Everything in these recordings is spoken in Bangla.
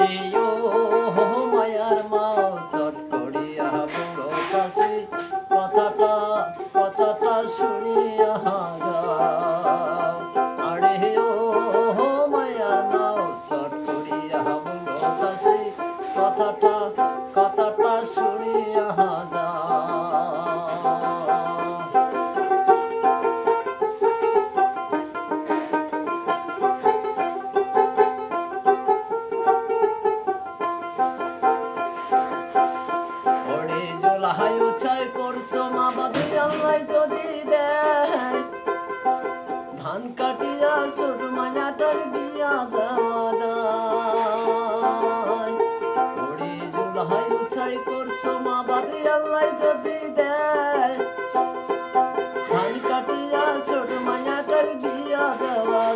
আরে ও মায়ার মাও চট করিয়া বড় কাশি কথাটা কথাটা শুনিয়া যাও আরে ও মায়ার মাও চট করিয়া বড় কাশি কথাটা কথাটা শুনিয়া যাও করছ মা বাদে যদি দেয়। ছোট মায়াটার বিয়া দেওয়া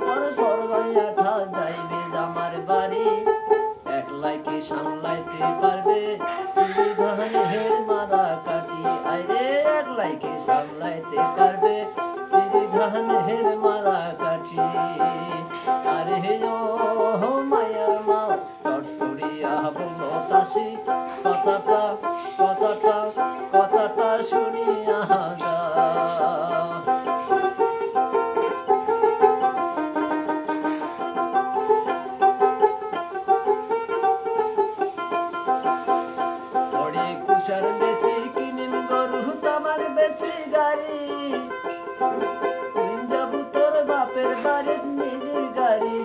পর ঘর গাইয়াঠা যাইবে জামার বাড়ি। একলাই কি পারবে? ধানের মারা কাটি আরে একলাই কি সামলাইতে পারবে? ধানের মারা কাটি আরে ও মায়ার মা চট করিয়া তাসি। কথাটা কথাটা কথাটা শুনিয়া কুষার বেশি কিনিম গরু, তামার বেশি গাড়ি।